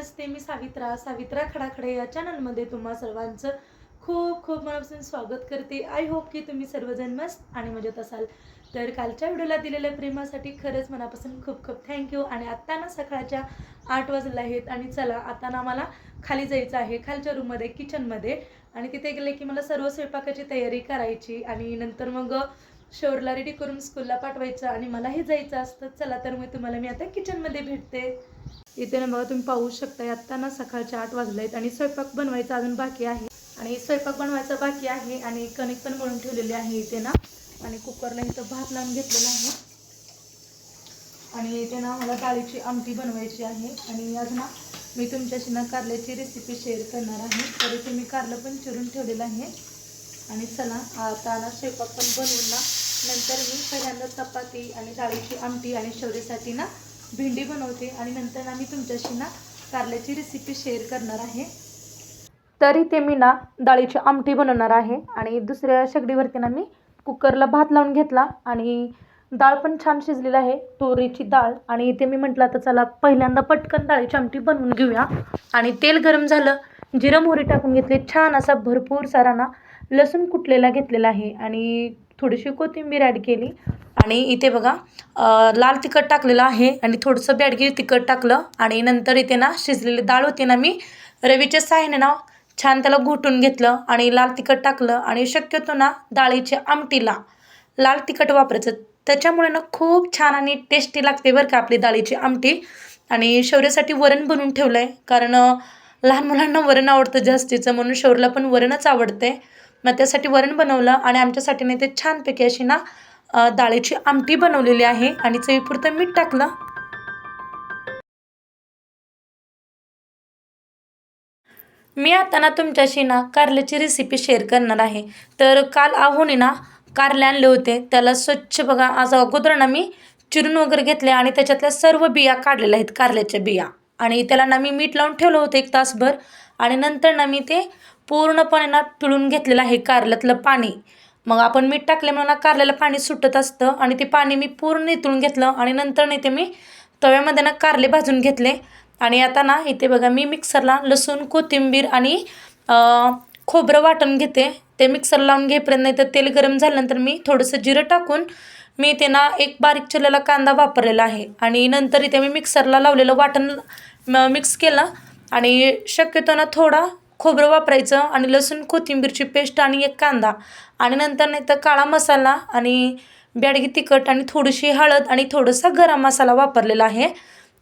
नमस्ते मी सावित्रा सावित्रा खडाखडे या चॅनलमध्ये तुम्हा सर्वांचं खूप खूप मनापासून स्वागत करते. आय होप की तुम्ही सर्वजण मस्त आणि मजेत असाल. तर कालच्या व्हिडिओला दिलेल्या प्रेमासाठी खरंच मनापासून खूप खूप थँक्यू आणि आत्ता ना सकाळच्या आठ वाजले आहेत आणि चला आता ना मला खाली जायचं आहे खालच्या रूममध्ये किचनमध्ये आणि तिथे गेले की मला सर्व स्वयंपाकाची तयारी करायची आणि नंतर मग शोरला रेडी करून स्कूलला पाठवायचं आणि मलाही जायचं असतं चला तर मग तुम्हाला मी आता किचनमध्ये भेटते. इथे ना बघा तुम्ही पाहू शकता आत्ता ना सकाळचे आठ वाजले आहेत आणि स्वयंपाक बनवायचा अजून बाकी आहे. आणि स्वयंपाक बनवायचा बाकी आहे आणि कणिक पण म्हणून ठेवलेली आहे इथे ना. आणि कुकरला इथं भात लावून घेतलेला आहे. आणि इथे ना मला डाळीची आमटी बनवायची आहे. आणि आज ना मी तुमच्याशी ना कारल्याची रेसिपी शेअर करणार आहे. तर इथे मी कारलं पण चिरून ठेवलेलं आहे. आणि चला आता ना स्वयंपाक पण बनवून ना नंतर मी पहिल्यांदा चपाती आणि डाळीची आमटी आणि शेवरीसाठी ना भेंडी बनवते आणि नंतर ना मी तुमच्याशी ना कारल्याची रेसिपी शेअर करणार आहे. तरी ते मी ना डाळीची आमटी बनवणार आहे आणि दुसऱ्या शेगडीवरती ना मी कुकरला भात लावून घेतला आणि डाळ पण छान शिजलेली आहे तोरीची डाळ. आणि इथे मी म्हटलं आता चला पहिल्यांदा पटकन डाळीची आमटी बनवून घेऊया. आणि तेल गरम झालं जिरं मोहरी टाकून घेतली छान असा भरपूर सारा ना लसूण कुटलेला घेतलेला आहे. आणि थोडीशी कोथिंबीर ॲड केली. आणि इथे बघा लाल तिखट टाकलेलं आहे आणि थोडंसं बॅडगी तिखट टाकलं आणि नंतर इथे ना शिजलेली डाळ होती ना मी रवीच्या साह्याने ना छान त्याला घोटून घेतलं आणि लाल तिखट टाकलं आणि शक्यतो ना डाळीच्या आमटीला लाल तिखट वापरायचं. त्याच्यामुळे ना खूप छान आणि टेस्टी लागते बरं का आपली डाळीची आमटी. आणि शौर्यासाठी वरण बनवून ठेवलं आहे कारण लहान मुलांना वरण आवडतं जास्तीचं म्हणून शौर्यला पण वरणच आवडते मग त्यासाठी वरण बनवलं आणि आमच्यासाठी नाही ते छानपैकी अशी ना डाळीची आमटी बनवलेली आहे आणि चवीपुरतं मीठ टाकलं. मी आता ना तुमच्याशी ना कारल्याची रेसिपी शेअर करणार आहे. तर काल आहोने ना कारले आणले होते. त्याला स्वच्छ बघा आज अगोदर ना मी चिरून वगैरे घेतले आणि त्याच्यातल्या सर्व बिया काढलेल्या आहेत कारल्याच्या बिया. आणि त्याला ना मी मीठ लावून ठेवलं होतं एक तासभर. आणि नंतर ना मी ते पूर्णपणे ना पिळून घेतलेलं आहे कारल्यातलं पाणी. मग आपण मीठ टाकल्यामुळे ना कारल्याला पाणी सुटत असतं आणि ते पाणी मी पूर्ण नितळून घेतलं आणि नंतर नाही ते मी तव्यामध्ये ना कारले भाजून घेतले. आणि आता ना इथे बघा मी मिक्सरला लसूण कोथिंबीर आणि खोबरं वाटून घेते. ते मिक्सर लावून घेईपर्यंत नाही तर तेल गरम झाल्यानंतर मी थोडंसं जिरं टाकून मी ते ना एक बारीक चिरलेला कांदा वापरलेला आहे. आणि नंतर इथे मी मिक्सरला लावलेलं वाटण म- मिक्स केलं. आणि शक्यतो ना थोडा खोबरं वापरायचं आणि लसूण कोथिंबीरची पेस्ट आणि एक कांदा. आणि नंतर नाही तर काळा मसाला आणि बॅडगी तिखट आणि थोडीशी हळद आणि थोडंसं गरम मसाला वापरलेला आहे.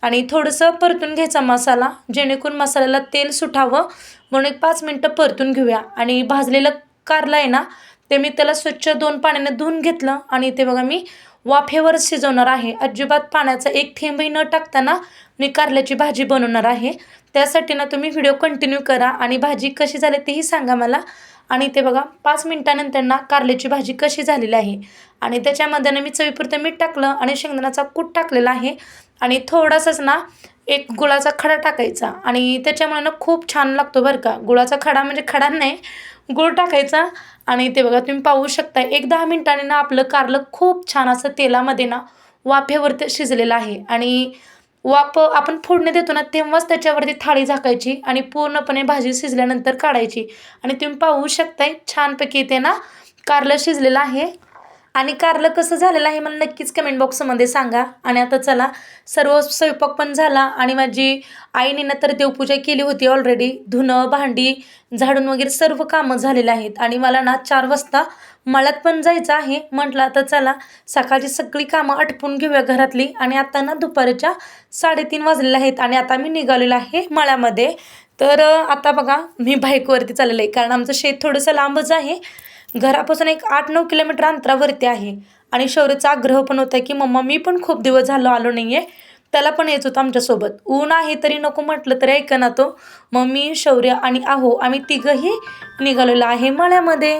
आणि थोडंसं परतून घ्यायचा मसाला जेणेकरून मसाल्याला तेल सुटावं म्हणून एक पाच मिनटं परतून घेऊया. आणि भाजलेलं कारलं आहे ना ते मी त्याला स्वच्छ दोन पाण्याने धुवून घेतलं. आणि ते बघा मी वाफेवर शिजवणार आहे. अजिबात पाण्याचा एक थेंबही न टाकताना मी कारल्याची भाजी बनवणार आहे. त्यासाठी ना तुम्ही व्हिडिओ कंटिन्यू करा आणि भाजी कशी झाली तेही सांगा मला. आणि ते बघा पाच मिनटानंतर ना कारल्याची भाजी कशी झालेली आहे. आणि त्याच्यामध्ये ना मी चवीपुरतं मीठ टाकलं आणि शेंगदाण्याचा कूट टाकलेला आहे. आणि थोडासाच ना एक गुळाचा खडा टाकायचा. आणि त्याच्यामुळे ना खूप छान लागतो बरं का. गुळाचा खडा म्हणजे खडा नाही गुळ टाकायचा. आणि ते बघा तुम्ही पाहू शकता एक दहा मिनटाने ना आपलं कारलं खूप छान असं तेलामध्ये ना वाफेवरती शिजलेलं आहे. आणि वाफ आपण फोडणी देतो ना तेव्हाच त्याच्यावरती थाळी झाकायची आणि पूर्णपणे भाजी शिजल्यानंतर काढायची. आणि तुम्ही पाहू शकताय छानपैकी ते ना कारलं शिजलेलं आहे. आणि कारलं कसं झालेलं आहे मला नक्कीच कमेंट बॉक्समध्ये सांगा. आणि आता चला सर्व स्वयंपाक पण झाला आणि माझी आईने ना तर देवपूजा केली होती ऑलरेडी धुणं भांडी झाडून वगैरे सर्व कामं झालेले आहेत. आणि मला ना चार वाजता मळ्यात पण जायचं आहे. म्हटलं आता चला सकाळची सगळी कामं आटपून घेऊया घरातली. आणि आता ना दुपारच्या साडेतीन वाजलेले आहेत आणि आता मी निघालेलो आहे मळ्यामध्ये. तर आता बघा मी बाईकवरती चाललेलं आहे. कारण आमचं शेत थोडंसं लांबच आहे. घरापासून एक आठ नऊ किलोमीटर अंतरावरती आहे. आणि शौर्याचा आग्रह पण होता की मम्मा मी पण खूप दिवस झालो आलो नाही आहे त्याला पण यायचं होतं आमच्यासोबत. ऊन आहे तरी नको म्हटलं तरी ऐका ना तो. मम्मी शौर्य आणि आहो आम्ही तिघंही निघालेलो आहे मळ्यामध्ये.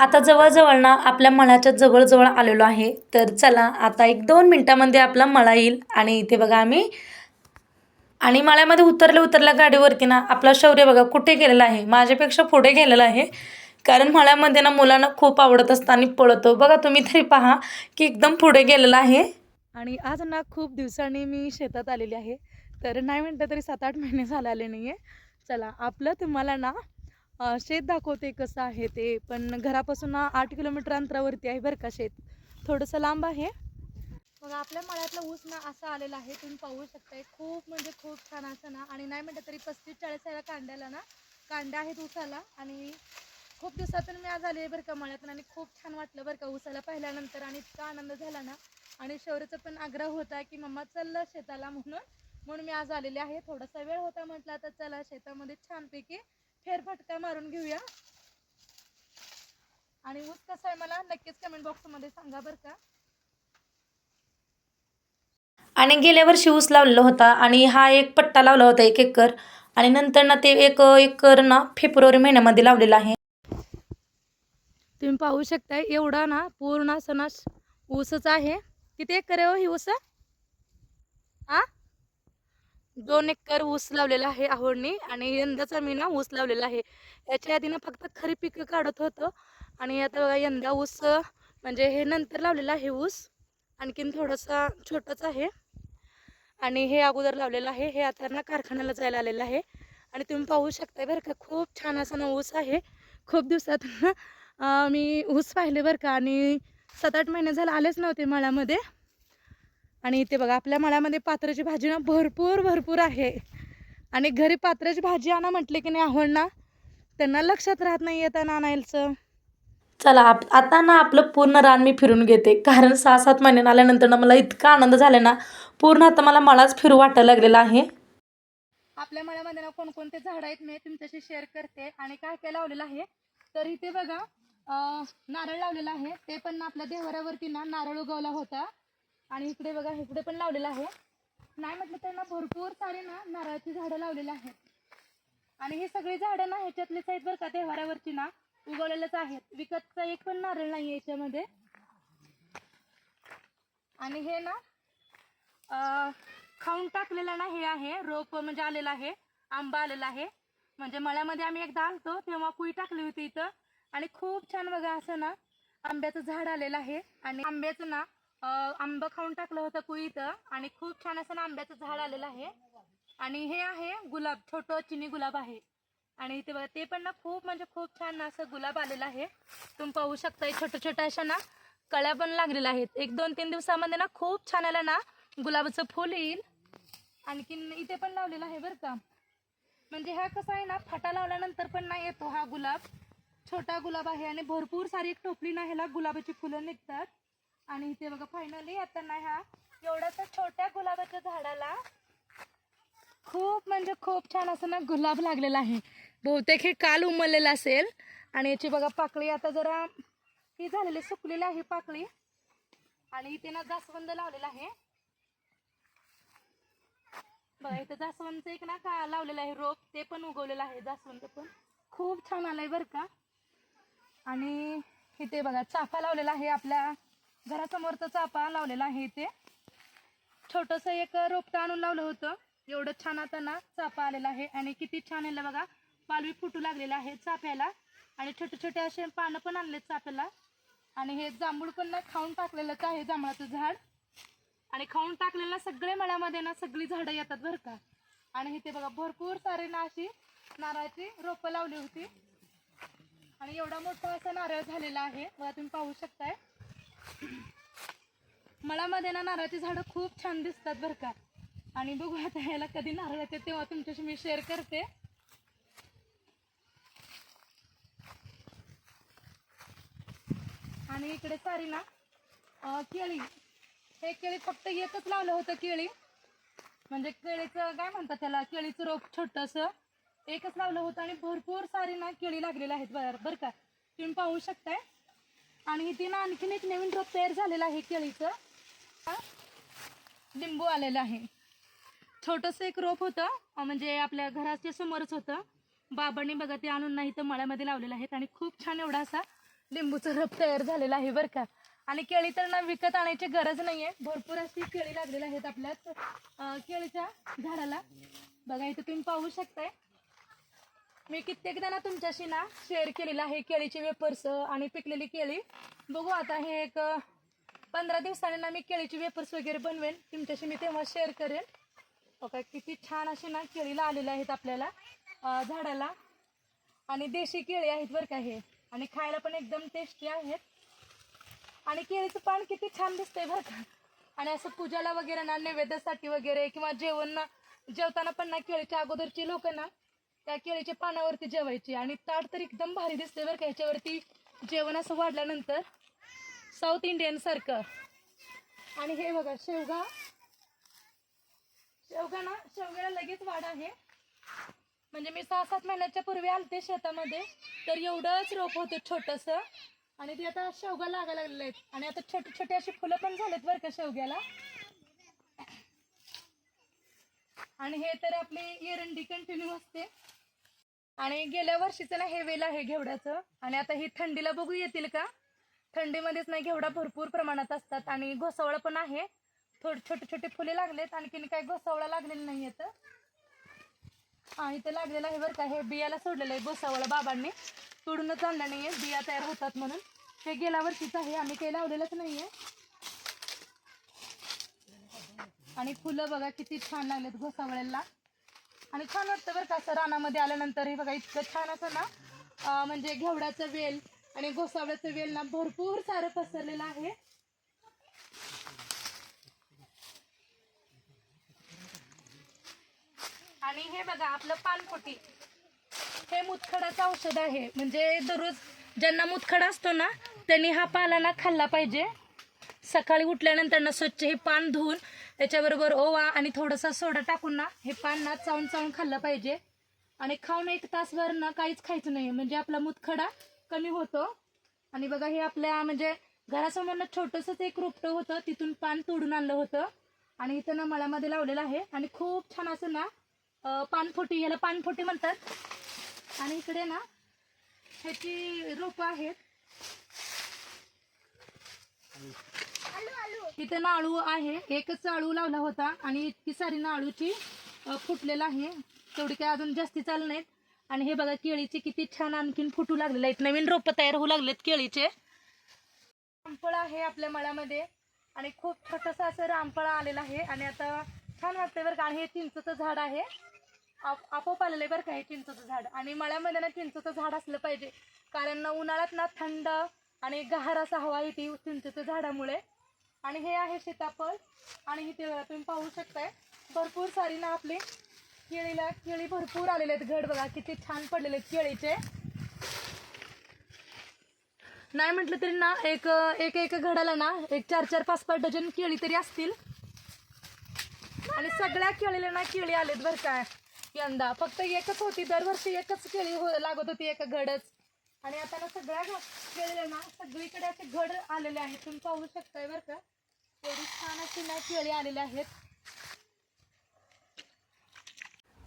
आता जवळजवळ ना आपल्या मळ्याच्या जवळजवळ आलेलो आहे. तर चला आता एक दोन मिनटामध्ये आपला मळा येईल. आणि इथे बघा आम्ही आणि मळ्यामध्ये उतरल्या उतरल्या गाडीवरती ना आपला शौर्य बघा कुठे गेलेला आहे? माझ्यापेक्षा पुढे गेलेला आहे. कारण माळ्यामध्ये ना मुलांना खूप आवडत असतं आणि पळतो. बघा तुम्ही तरी पहा की एकदम पुढे गेलेला आहे. आणि आज ना खूप दिवसांनी मी शेतात आलेली आहे. तर नाही म्हणतं तरी सात आठ महिने झाले आले नाही आहे चला आपलं तुम्हाला ना शेत दाखवते कसं आहे ते. पण घरापासून ना आठ किलोमीटर अंतरावरती आहे बरं का शेत. थोडंसं लांब आहे. मग आपल्या मळ्यातला ऊस ना असा आलेला आहे तुम्ही पाहू शकताय. खूप म्हणजे खूप छान असं ना आणि नाही म्हटलं तरी पस्तीस चाळीस याला कांड्याला ना कांड्या आहेत ऊसाला. आणि खूप दिवसातून मी आज आले बरं का मळ्यातून आणि खूप छान वाटलं बरं का ऊसाला पाहिल्यानंतर आणि इतका आनंद झाला ना. आणि शौर्यचा पण आग्रह होता की मम्मा चाललं शेताला म्हणून म्हणून मी आज आलेले आहे. थोडासा वेळ होता म्हटला तर चला शेतामध्ये छानपैकी फेरफटका मारून घेऊया. आणि ऊस कसा आहे मला नक्कीच कमेंट बॉक्समध्ये सांगा बरं का. आणि गेल्या वर्षी ऊस लावलेला होता आणि हा एक पट्टा लावला होता एक एकर. आणि नंतर ना ते एक एकर ना फेब्रुवारी महिन्यामध्ये लावलेला आहे. तुम्ही पाहू शकताय एवढा ना पूर्ण असं ना ऊसच आहे. किती एकर आहे हो ही ऊस? आ? दोन एकर ऊस लावलेला आहे आवडणी आणि यंदाचा मी ना ऊस लावलेला आहे. याच्या आधी ना फक्त खरी पिकं काढत होतं आणि आता बघा यंदा ऊस म्हणजे हे नंतर लावलेला आहे ऊस. आणखीन थोडंसं छोटंच आहे. आणि हे अगोदर लावलेलं आहे. हे आता ना कारखान्याला जायला आलेलं आहे. आणि तुम्ही पाहू शकता बरं का खूप छान असा ना ऊस आहे. खूप दिवसात मी ऊस पाहिले बरं का आणि सात आठ महिने झालं आलेच नव्हते मळ्यामध्ये. आणि इथे बघा आपल्या मळ्यामध्ये पात्राची भाजी ना भरपूर भरपूर आहे. आणि घरी पात्राची भाजी आणा म्हटले की नाही आवडणार? ना त्यांना लक्षात राहत नाही येताना आणायचं चला आप आता ना आपलं पूर्ण रान मी फिरून घेते. कारण सहा सात महिन्यानं आल्यानंतर ना मला इतका आनंद झाला ना पूर्ण आता मला मलाच फिरू वाटायला लागलेला आहे. आपल्या मळ्यामध्ये ना कोणकोणते झाड आहेत मी तुमच्याशी शेअर करते. आणि काय काय लावलेलं आहे तर इथे बघा नारळ लावलेला आहे. ते पण ना आपल्या देवाऱ्यावरती ना नारळ उगवला होता. आणि इकडे बघा इकडे पण लावलेला आहे. नाही म्हटलं तर ना भरपूर सारे ना नारळाची झाडं लावलेली आहेत. आणि ही सगळी झाडं ना ह्याच्यातलीच आहेत बरं का देवाऱ्यावरती ना. उगवलेलेच आहेत विकतचा एक पण नारळ नाही याच्यामध्ये. आणि हे ना खाऊन टाकलेलं ना हे आहे. रोप म्हणजे आलेलं आहे. आंबा आलेला आहे. म्हणजे मळ्यामध्ये आम्ही एकदा आलतो तेव्हा कुई टाकली होती इथं. आणि खूप छान बघा असं ना आंब्याचं झाड आलेलं आहे. आणि आंब्याचं ना आंबा खाऊन टाकलं होतं कुई इथं. आणि खूप छान असं ना आंब्याचं झाड आलेलं आहे. आणि हे आहे गुलाब छोटं चिनी गुलाब आहे. आणि इथे बघा ते पण ना खूप म्हणजे खूप छान असं गुलाब आलेलं आहे. तुम्ही पाहू शकता छोट्या छोट्या अशा ना कळ्या पण लागलेल्या आहेत. एक दोन तीन दिवसामध्ये ना खूप छान आलं ना गुलाबाचं फुल येईल. आणखीन इथे पण लावलेलं आहे बरं का. म्हणजे हा कसा आहे ना फाटा लावल्यानंतर पण नाही येतो हा गुलाब. छोटा गुलाब आहे आणि भरपूर सारी एक टोपली ना ह्याला गुलाबाची फुलं निघतात. आणि इथे बघा फायनली आता ना ह्या एवढ्याशा छोट्या गुलाबाच्या झाडाला खूप म्हणजे खूप छान असं ना गुलाब लागलेला आहे. बहुतेक हे काल उमललेलं असेल. आणि याची बघा पाकळी आता जरा ही झालेली सुकलेली आहे पाकळी. आणि इथे ना जास्वंद लावलेला आहे. बघा इथं जास्वंदचं एक ना का लावलेलं आहे रोप ते पण उगवलेलं आहे जास्वंद पण. खूप छान आलंय बरं का. आणि इथे बघा चाफा लावलेला आहे आपल्या घरासमोरचा चाफा लावलेला आहे इथे. छोटंसं एक रोपटं आणून लावलं होतं. एवढं छान आता ना चाफा आलेला आहे. आणि किती छान आहे बघा पालवी फुटू लागलेला आहे चाफ्याला. आणि छोटे छोटे असे पानं पण आणले चाफ्याला. आणि हे जांभूळ पण ना खाऊन टाकलेलंच आहे जांभळाचं झाड. आणि खाऊन टाकलेलं सगळे मळ्यामध्ये ना सगळी झाडं येतात बरं का. आणि इथे बघा भरपूर सारे ना अशी नारळाची रोपं लावली होती. आणि एवढा मोठा असा नारळ झालेला आहे. बघा तुम्ही पाहू शकताय. मळामध्ये ना नारळाची झाडं खूप छान दिसतात बरं का. आणि बघू आता याला कधी नारळ येते तेव्हा तुमच्याशी मी शेअर करते. आणि इकडे सारी ना केळी. हे केळी फक्त एकच लावलं होतं केळी. म्हणजे केळीचं काय म्हणतात त्याला केळीचं रोप छोटंसं एकच लावलं होतं आणि भरपूर सारी ना केळी लागलेल्या आहेत बरं बरं का? तुम्ही पाहू शकताय. आणि इथे ना आणखीन एक नवीन रोप तयार झालेलं आहे केळीचं. लिंबू आलेलं आहे. छोटंसं एक रोप होतं म्हणजे आपल्या घराच्या समोरच होतं. बाबांनी बघा ते आणून नाही तर मळ्यामध्ये लावलेलं आहेत आणि खूप छान एवढा असा लिंबूचा रप तयार झालेला आहे बरं का. आणि केळी तर ना विकत आणायची गरज नाही आहे भरपूर अशी केळी लागलेली आहेत आपल्या केळीच्या झाडाला. बघा इथं तुम्ही पाहू शकताय. मी कित्येकदा ना तुमच्याशी ना शेअर केलेलं आहे केळीचे वेपर्स आणि पिकलेली केळी. बघू आता हे एक पंधरा दिवसांनी ना मी केळीचे वेपर्स वगैरे बनवेन. तुमच्याशी मी तेव्हा शेअर करेन. बघा किती छान अशी ना केळीला आलेल्या आहेत आपल्याला झाडाला. आणि देशी केळी आहेत बरं का हे. आणि खायला पण एकदम टेस्टी आहेत. आणि केळीचं पान किती छान दिसतंय बरं का. आणि असं पूजाला वगैरे ना नैवेद्यासाठी वगैरे किंवा जेवण ना जेवताना पण ना केळीच्या अगोदरची लोक ना त्या केळीच्या पानावरती जेवायची. आणि ताट तर एकदम भारी दिसते बरं का. ह्याच्यावरती जेवण असं वाढल्यानंतर साऊथ इंडियन सारखं. आणि हे बघा शेवगा. शेवगा ना शेवग्याला लगेच वाढ आहे. म्हणजे मी सहा सात महिन्याच्या पूर्वी आलते शेतामध्ये तर एवढंच रोप होतं छोटंसं. आणि ते आता शेवगा लागायला लागलेले आहेत. आणि आता छोटे छोटे अशी फुलं पण झालेत बरं का शेवग्याला. आणि हे तर आपली एरंडी कंटिन्यू असते. आणि गेल्या वर्षीचं ना हे वेल आहे घेवड्याचं. आणि आता ही थंडीला बघू येतील का? थंडीमध्येच ना घेवडा भरपूर प्रमाणात असतात. आणि घोसावळा पण आहे. थोडे छोटे छोटे फुले लागलेत. आणखीन काय घोसावळा लागलेलं नाही येतं हा इथे लागलेलं आहे बरं का. हे बियाला सोडलेलं आहे गोसावळा बाबांनी. तोडूनच आणलं नाहीये. बिया तयार होतात म्हणून. हे गेल्या वर्षीच आहे. आम्ही काही लावलेलंच नाहीये. आणि फुलं बघा किती छान लागलेत घोसावळ्याला. आणि छान वाटतं बरं का असं रानामध्ये आल्यानंतर. हे बघा इतकं छान असं ना म्हणजे घेवडाचं वेल आणि घोसावळ्याचं वेल ना भरपूर सारं पसरलेलं आहे. आणि हे बघा आपलं पानपोटी हे मुतखडाचं औषध आहे. म्हणजे दररोज ज्यांना मुतखडा असतो ना त्यांनी हा पाला खाल्ला पाहिजे. सकाळी उठल्यानंतर ना स्वच्छ हे पान धुवून त्याच्याबरोबर ओवा आणि थोडासा सोडा टाकून ना हे पान ना चावून चावून खाल्लं पाहिजे. आणि खाऊन एक तासभर ना काहीच खायचं नाही. म्हणजे आपला मुतखडा कमी होतो. आणि बघा हे आपल्या म्हणजे घरासमोर ना छोटंसंच एक रोपटं होतं. तिथून पान तोडून आणलं होतं. आणि इथं ना मळामध्ये लावलेलं आहे. आणि खूप छान असं ना पानफुटी याला पानफुटी म्हणतात. आणि इकडे ना ह्याची रोपं आहेत. तिथे नाळू आहे. एकच आळू लावला होता आणि इतकी सारी नाळूची फुटलेला आहे. तेवढी काय अजून जास्ती चालू नाहीत. आणि हे बघा केळीचे किती छान आणखीन फुटू लागलेले आहेत. नवीन रोपं तयार होऊ लागलेत केळीचे. रामफळ आहे आपल्या मळ्यामध्ये. आणि खूप छोटंसं असं रामफळ आलेलं आहे. आणि आता छान वाटतंय बरं का. आणि हे चिंचचं झाड आहे. आपोआप आलेलं बरं का हे चिंचचं झाड. आणि मळ्यामध्ये ना चिंचचं झाड असलं पाहिजे. कारण ना उन्हाळ्यात ना थंड आणि गहार असा हवा येते चिंचच्या झाडामुळे. आणि हे आहे सीताफळ. आणि इथे तुम्ही पाहू शकताय. भरपूर सारी ना आपली केळीला केळी भरपूर आलेले आहेत. घड बघा किती छान पडलेले आहेत केळीचे. नाही म्हटलं तरी ना एक एक एक घडाला ना एक चार चार पाच पाच डझन केळी तरी असतील. आणि सगळ्या केळीला ना केळी आलेत बरं काय यंदा. फक्त एकच होती. दरवर्षी एकच केळी हो लागत होती. एक घडच आणि आता ना सगळ्या केळीला ना सगळीकडे असे घड आलेले आहेत. तुम्ही पाहू शकताय बरं का? एवढी छान अशी ना केळी आलेली आहेत.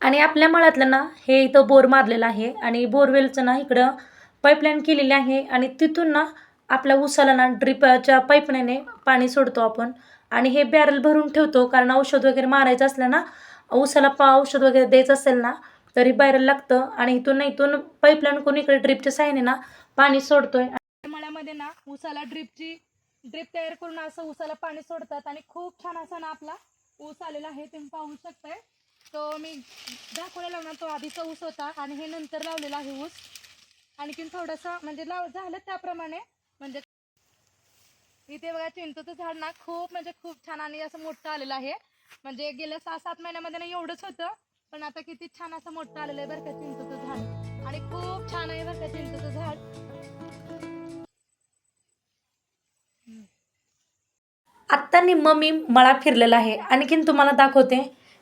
आणि आपल्या मळ्यातलं ना हे इथं बोर मारलेलं आहे. आणि बोरवेलचं ना इकडं पाईपलाईन केलेली आहे. आणि तिथून ना आपल्या उसाला ना ड्रिपच्या पाईपलाईने पाणी सोडतो आपण. आणि हे बॅरल भरून ठेवतो. कारण औषध वगैरे मारायचं असलं ना उसाला पा औषध वगैरे द्यायचं असेल ना तरी बाहेर लागतं. आणि इथून ना इथून पाईपलाईन कोणी इकडे ड्रिपच्या साहाय्याने ना पाणी सोडतोय. मळ्यामध्ये ना ऊसाला ड्रिपची ड्रिप तयार करून असं ऊसाला पाणी सोडतात. आणि खूप छान असा ना आपला ऊस आलेला आहे तुम्ही पाहू शकताय. तो मी दाखवलेला ना तो आधीचा ऊस होता. आणि हे नंतर लावलेला आहे ऊस. आणखीन थोडंसं म्हणजे लाव झालं त्याप्रमाणे. म्हणजे इथे बघा चिंचचं झाड ना खूप म्हणजे खूप छान आणि असं मोठं आलेलं आहे. म्हणजे गेल्या सहा सात महिन्यामध्ये ना एवढंच होतं पण आता किती छान असं मोठं आलेलं आहे बरं का चिंचचं झाड. आणि खूप छान आहे बरं का चिंचचं झाड. आत्ता निम्म मी मळा फिरलेला आहे. आणखीन तुम्हाला दाखवते.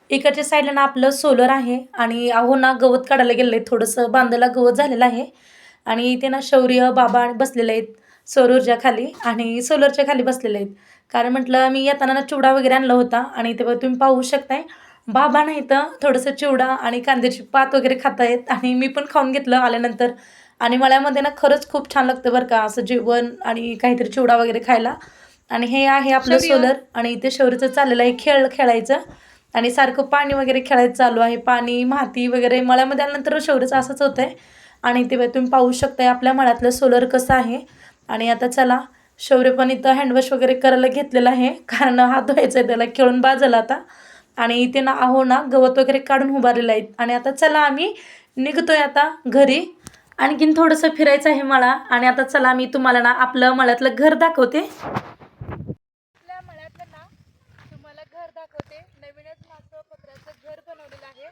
इकडच्या साईडला ना आपलं सोलर आहे आणि अहो ना गवत काढायला गेलं आहे. थोडंसं बांधायला गवत झालेलं आहे. आणि इथे ना शौर्य बाबा बसलेले आहेत सौर ऊर्जा खाली आणि सोलरच्या खाली बसलेले आहेत. कारण म्हटलं मी येताना ना चिवडा वगैरे आणला होता आणि बघ तुम्ही पाहू शकताय. बाबा नाही तर थोडंसं चिवडा आणि कांद्याची पात वगैरे खातायत आणि मी पण खाऊन घेतलं आल्यानंतर. आणि मळ्यामध्ये ना खरंच खूप छान लागतं बरं का असं जेवण आणि काहीतरी चिवडा वगैरे खायला. आणि हे आहे आपलं. सोलर आणि इथे शौर्यचं चाललेलं आहे खेळ खेळायचं. आणि सारखं पाणी वगैरे खेळायचं चालू आहे. पाणी माती वगैरे मळ्यामध्ये आल्यानंतर शौर्यचं असंच होतं आहे आणि ते तुम्ही पाहू शकताय आपल्या मळ्यातलं सोलर कसं आहे. आणि आता चला शौर्य पण इथं हँडवॉश वगैरे करायला घेतलेलं आहे. कारण हात धुवायचा आहे त्याला खेळून बाजला आता. आणि इथे ना आहो ना गवत वगैरे काढून उभारलेलं आहेत आणि आता चला आम्ही निघतोय आता घरी. आणखीन थोडंसं फिरायचं आहे मला. आणि आता चला मी तुम्हाला ना आपलं मळ्यातलं घर दाखवते. आपल्या मळ्यातलं ना तुम्हाला घर दाखवते. नवीनच घर बनवलेलं आहे.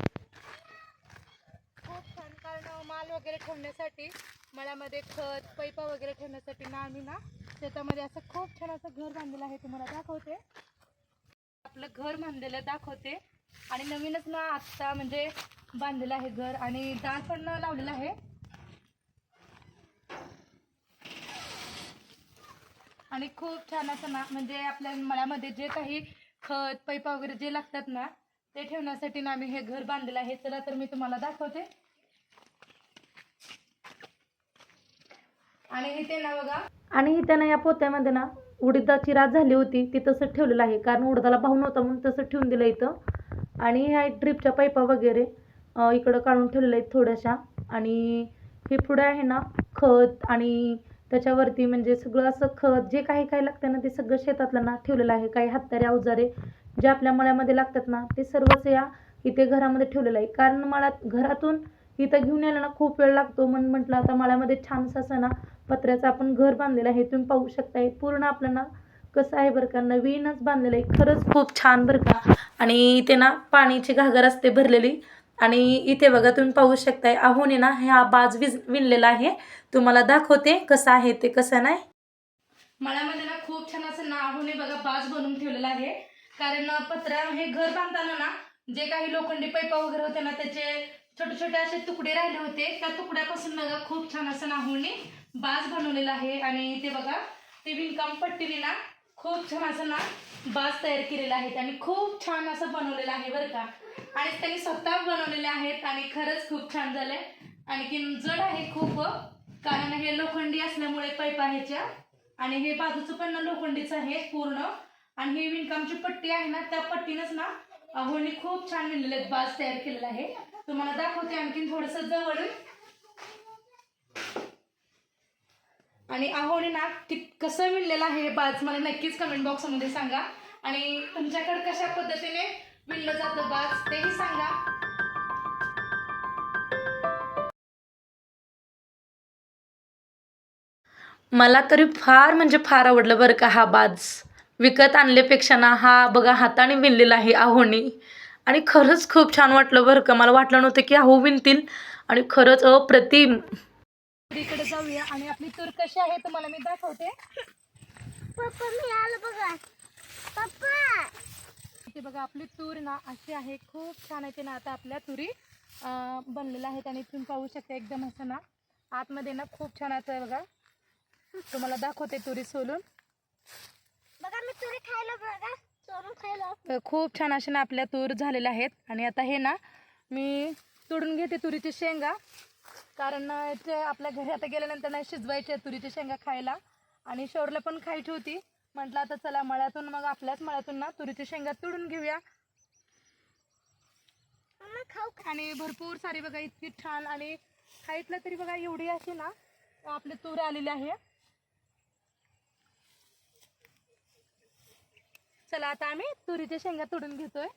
खूप छान कारण माल वगैरे ठेवण्यासाठी मळ्यामध्ये खत पैपा वगैरे ठेवण्यासाठी ना आम्ही ना शेतामध्ये असं खूप छान असं घर बांधलेलं आहे तुम्हाला दाखवते. आपलं घर बांधलेलं दाखवते. आणि नवीनच ना आत्ता म्हणजे बांधलेलं आहे घर आणि दार पण लावलेलं आहे. आणि खूप छान असं ना म्हणजे आपल्या मळ्यामध्ये जे काही खत पैपा वगैरे जे लागतात ना ते ठेवण्यासाठी ना आम्ही हे घर बांधलेलं आहे. चला तर मी तुम्हाला दाखवते. आणि इथे ना बघा आणि त्यानं या पोत्यामध्ये ना उडीदाची रात झाली होती ती तसं ठेवलेलं आहे. कारण उडदाला भाव नव्हता म्हणून तसं ठेवून दिलं इथं. आणि ह्या ड्रीपच्या पाईपा वगैरे इकडं काढून ठेवलेल्या आहेत थोड्याशा. आणि हे पुढे आहे ना खत आणि त्याच्यावरती म्हणजे सगळं असं खत जे काही काही लागतं ना ते सगळं शेतातलं ना ठेवलेलं आहे. काही हत्यारे अवजारे जे आपल्या मळ्यामध्ये लागतात ना ते सर्वच या इथे घरामध्ये ठेवलेलं आहे. कारण मळात घरातून इथं घेऊन यायला ना खूप वेळ लागतो. म्हणून म्हटलं आता मळ्यामध्ये छानसा असं ना पत्र्याचं आपण घर बांधलेलं आहे तुम्ही पाहू शकताय पूर्ण आपलं ना कसं आहे बरं का नवीनच बांधलेलं आहे. खरंच खूप छान बरं का. आणि इथे ना पाणीची घागर असते भरलेली. आणि इथे बघा तुम्ही पाहू शकताय आहोने ना हा बाज विज विणलेला आहे. तुम्हाला दाखवते कसं आहे ते कसं नाही. मळ्यामध्ये ना खूप छान असं ना अहोने बघा बाज बनवून ठेवलेला आहे. कारण पत्रा हे घर बांधताना ना जे काही लोखंडी पैपा वगैरे होते ना त्याचे छोटे छोटे असे तुकडे राहिले होते. त्या तुकड्यापासून बघा खूप छान असं नाहूने बाज बनवलेला आहे. आणि ते बघा ते विणकाम पट्टीने ना खूप छान असं ना बाज तयार केलेला आहे. त्यांनी खूप छान असं बनवलेलं आहे बरं का. आणि त्यांनी स्वतः बनवलेले आहेत आणि खरंच खूप छान झालंय. आणखीन जड आहे खूप कारण हे लोखंडी असल्यामुळे पैपा ह्याच्या आणि हे बाजूचं पण ना लोखंडीचं आहे पूर्ण. आणि हे विणकामची पट्टी आहे ना त्या पट्टीनंच ना अहोनी खूप छान विणलेले आहेत बाज तयार केलेला आहे. तुम्हाला दाखवते आणखीन थोडस जवळून. आणि अहोनी ना कि कसं विणलेलं आहे बाज मला नक्कीच कमेंट बॉक्समध्ये सांगा. आणि तुमच्याकडे कशा पद्धतीने विणलं जातं बाज तेही सांगा. मला तरी फार म्हणजे फार आवडलं बरं का हा बाज. विकत आणल्यापेक्षा ना हा बघा हाताने विणलेला आहे आहोनी. आणि खरंच खूप छान वाटलं बरं का. मला वाटलं नव्हतं की आहो विणतील आणि खरंच अप्रतिम. इकडे जाऊया आणि आपली तूर कशी आहे तुम्हाला मी दाखवते. पप्पा मी आलं बघा. पप्पा. इथे बघा आपली तूर ना अशी आहे. खूप छान आहे ना आता आपल्या तुरी बनलेल्या आहेत आणि तुम्ही पाहू शकता एकदम असं ना. आतमध्ये ना खूप छान असं आहे बघा. तुम्हाला दाखवते तुरी सोलून. बघा मी तुरी खायला बघा. तर खूप छान असे ना आपल्या तूर झालेल्या आहेत. आणि आता हे ना मी तोडून घेते तुरीची शेंगा. कारण ते आपल्या घरी आता गेल्यानंतर नाही शिजवायचे तुरीची शेंगा खायला. आणि शोरला पण खायची होती. म्हटलं आता चला मळ्यातून मग आपल्याच मळ्यातून ना तुरीची शेंगा तोडून घेऊया. खाऊ आणि भरपूर सारी बघा इतकी छान. आणि खाईतलं तरी बघा एवढी अशी ना आपले तूर आलेली आहे. चला आता आम्ही तुरीच्या शेंगा तोडून घेतोय.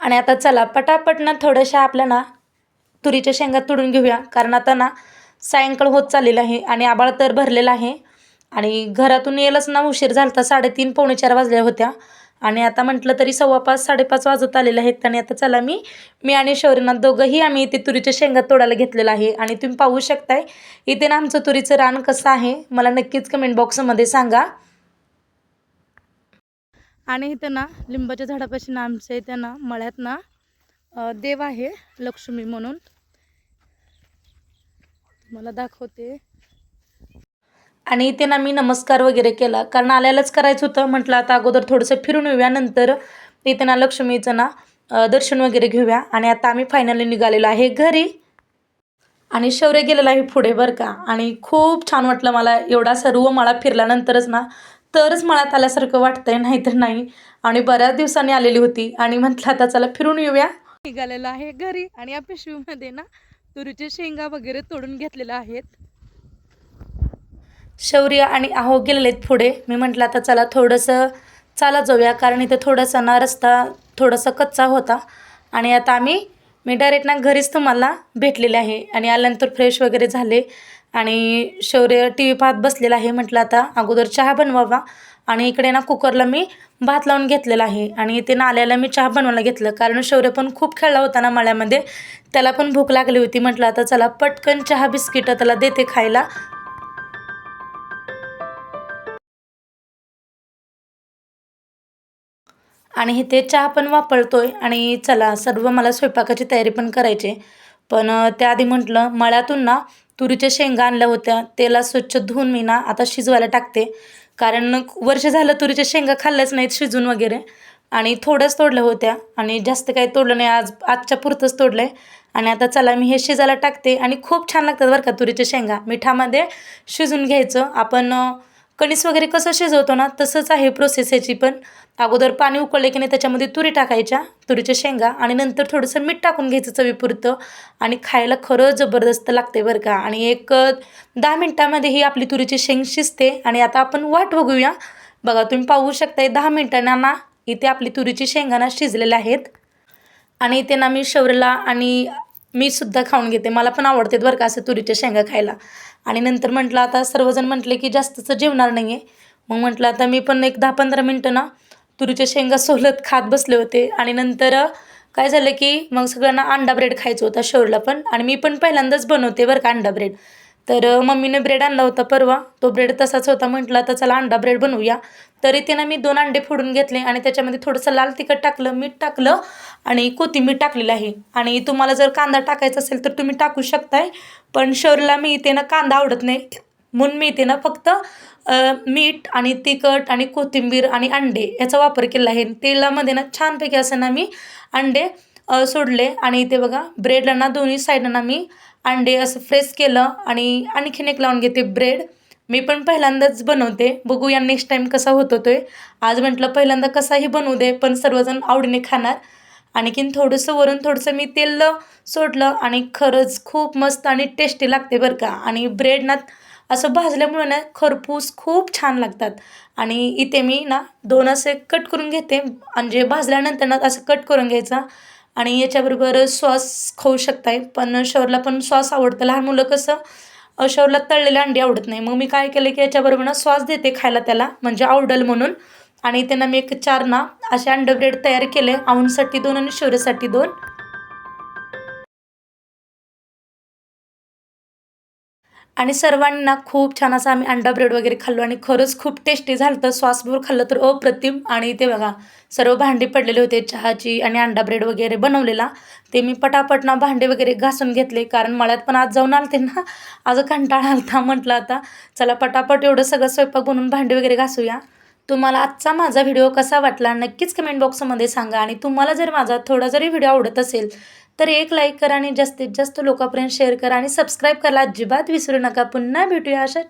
आणि आता चला पटापट ना थोड्याशा आपल्या ना तुरीच्या शेंगा तोडून घेऊया. कारण आता ना सायंकाळ होत चाललेलं आहे आणि आबाळ तर भरलेला आहे. आणि घरातून येलच ना उशीर झाला होता साडेतीन पावणे चार वाजल्या होत्या. आणि आता म्हटलं तरी सव्वा पाच साडेपाच वाजत आलेले आहेत आणि आता चला मी मी आणि शौरीनाथ दोघंही आम्ही इथे तुरीच्या शेंगा तोडायला घेतलेलं आहे. आणि तुम्ही पाहू शकताय इथे ना आमचं तुरीचं रान कसं आहे मला नक्कीच कमेंट बॉक्समध्ये सांगा. आणि इथं ना लिंबाच्या झाडापाशी ना आमच्या इथे ना मळ्यात ना देव आहे लक्ष्मी म्हणून. मला दाखवते. आणि इथे ना मी नमस्कार वगैरे केला. कारण आल्यालाच करायचं होतं. म्हटलं आता अगोदर थोडंसं फिरून येऊया. नंतर इथे ना लक्ष्मीचं ना दर्शन वगैरे घेऊया. आणि आता आम्ही फायनली निघालेलो आहे घरी. आणि शौर्य गेलेला आहे पुढे बरं का. आणि खूप छान वाटलं मला. एवढा सर्व मला फिरल्यानंतरच ना तरच मळ्यात आल्यासारखं वाटतंय. नाहीतर नाही. आणि बऱ्याच दिवसांनी आलेली होती. आणि म्हटलं आता चला फिरून येऊया. निघालेलं आहे घरी. आणि या पिशवीमध्ये ना तुरीचे शेंगा वगैरे तोडून घेतलेल्या आहेत. शौर्य आणि आहो गेलेले आहेत पुढे. मी म्हटलं आता चला थोडंसं चाला जाऊया कारण इथं थोडासा ना रस्ता थोडासा कच्चा होता. आणि आता आम्ही मी डायरेक्ट ना घरीच तुम्हाला भेटलेले आहे. आणि आल्यानंतर फ्रेश वगैरे झाले. आणि शौर्य टी व्ही पाहत बसलेला आहे. म्हटलं आता अगोदर चहा बनवावा. आणि इकडे ना कुकरला मी भात लावून घेतलेला आहे. आणि इथे नाल्याला मी चहा बनवायला घेतलं. कारण शौर्य पण खूप खेळला होता ना मळ्यामध्ये. त्याला पण भूक लागली होती. म्हटलं आता चला पटकन चहा बिस्किटं त्याला देते खायला. आणि इथे चहा पण वापरतो आहे आणि चला सर्व मला स्वयंपाकाची तयारी पण करायची. पण त्याआधी म्हटलं मळ्यातून ना तुरीच्या शेंगा आणल्या होत्या. त्याला स्वच्छ धुवून मी ना आता शिजवायला टाकते. कारण वर्ष झालं तुरीच्या शेंगा खाल्ल्याच नाहीत शिजून वगैरे. आणि थोड्याच तोडल्या होत्या. आणि जास्त काही तोडलं नाही. आज आजच्या पुरतंच तोडलं आहे आणि आता चला मी हे शिजायला टाकते. आणि खूप छान लागतात बरं का तुरीच्या शेंगा. मिठामध्ये शिजून घ्यायचं. आपण कणीस वगैरे कसं शिजवतो ना तसंच आहे प्रोसेस याची पण. अगोदर पाणी उकळले की नाही त्याच्यामध्ये तुरी टाकायच्या तुरीच्या शेंगा आणि नंतर थोडंसं मीठ टाकून घ्यायचं चवीपुरतं आणि खायला खरं जबरदस्त लागते बरं का. आणि एक दहा मिनटामध्ये ही आपली तुरीची शेंग शिजते आणि आता आपण वाट बघूया. बघा तुम्ही पाहू शकताय दहा मिनटांना ना इथे आपली तुरीची शेंगाना शिजलेल्या आहेत. आणि इथे ना मी शौर्यला आणि मी सुद्धा खाऊन घेते. मला पण आवडते बरं का असं तुरीच्या शेंगा खायला. आणि नंतर म्हटलं आता सर्वजण म्हटले की जास्तचं जेवणार नाही आहे मग म्हटलं आता मी पण एक दहा पंधरा मिनटं ना तुरीच्या शेंगा सोलत खात बसले होते. आणि नंतर काय झालं की मग सगळ्यांना अंडा ब्रेड खायचं होता शेवरला पण. आणि मी पण पहिल्यांदाच बनवते बरं का अंडा ब्रेड. तर मम्मीने ब्रेड आणला होता परवा. तो ब्रेड तसाच होता. म्हटलं आता चला अंडा ब्रेड बनवूया. तरी ते ना मी दोन अंडे फोडून घेतले आणि त्याच्यामध्ये थोडंसं लाल तिखट टाकलं मीठ टाकलं आणि कोथिंबीर टाकलेलं आहे. आणि तुम्हाला जर कांदा टाकायचा असेल तर तुम्ही टाकू शकताय. पण शौरला मी इथे ना कांदा आवडत नाही. म्हणून मी इथे ना फक्त मीठ आणि तिखट आणि कोथिंबीर आणि अंडे याचा वापर केला आहे. तेलामध्ये ना छानपैकी असं ना मी अंडे सोडले आणि इथे बघा ब्रेडला ना दोन्ही साईडला मी अंडे असं फ्रेश केलं आणि आणखीन एक लावून घेते ब्रेड मी पण पहिल्यांदाच बनवते. बघूया नेक्स्ट टाईम कसा होतो तो आज म्हटलं पहिल्यांदा कसाही बनवू दे पण सर्वजण आवडीने खाणार. आणखीन थोडंसं वरून थोडंसं मी तेल सोडलं आणि खरंच खूप मस्त आणि टेस्टी लागते बरं का. आणि ब्रेड ना असं भाजल्यामुळे ना खरपूस खूप छान लागतात. आणि इथे मी ना दोन असे कट करून घेते. म्हणजे भाजल्यानंतर ना असं कट करून घ्यायचा. आणि याच्याबरोबर सॉस खाऊ शकताय. पण शौरला पण सॉस आवडतं. लहान मुलं कसं शौरला तळलेले अंडी आवडत नाही. मग मी काय केलं की याच्याबरोबर ना सॉस देते खायला त्याला. म्हणजे आवडल म्हणून. आणि त्यांना मी एक चार ना असे अंड ब्रेड तयार केले. आऊनसाठी दोन आणि शौर्यसाठी दोन. आणि सर्वांनी ना खूप छान असं आम्ही अंडा ब्रेड वगैरे खाल्लो आणि खरंच खूप टेस्टी झालं तर सॉसबरोबर खाल्लं तर अप्रतिम. आणि ते बघा सर्व भांडी पडलेले होते चहाची आणि अंडा ब्रेड वगैरे बनवलेला. ते मी पटापट ना भांडे वगैरे घासून घेतले. कारण मळ्यात पण आज जाऊन आलते ना. आज कंटाळा आलता म्हटलं आता. चला पटापट एवढं सगळं स्वयंपाक बनवून भांडे वगैरे घासूया. तुम्हाला आजचा माझा व्हिडिओ कसा वाटला नक्कीच कमेंट बॉक्समध्ये सांगा. आणि तुम्हाला जर माझा थोडा जरी व्हिडिओ आवडत असेल तर एक लाईक करा आणि जास्तीत जास्त लोकांपर्यंत शेअर करा आणि सबस्क्राईब करा अजिबात विसरू नका. पुन्हा भेटूया अशा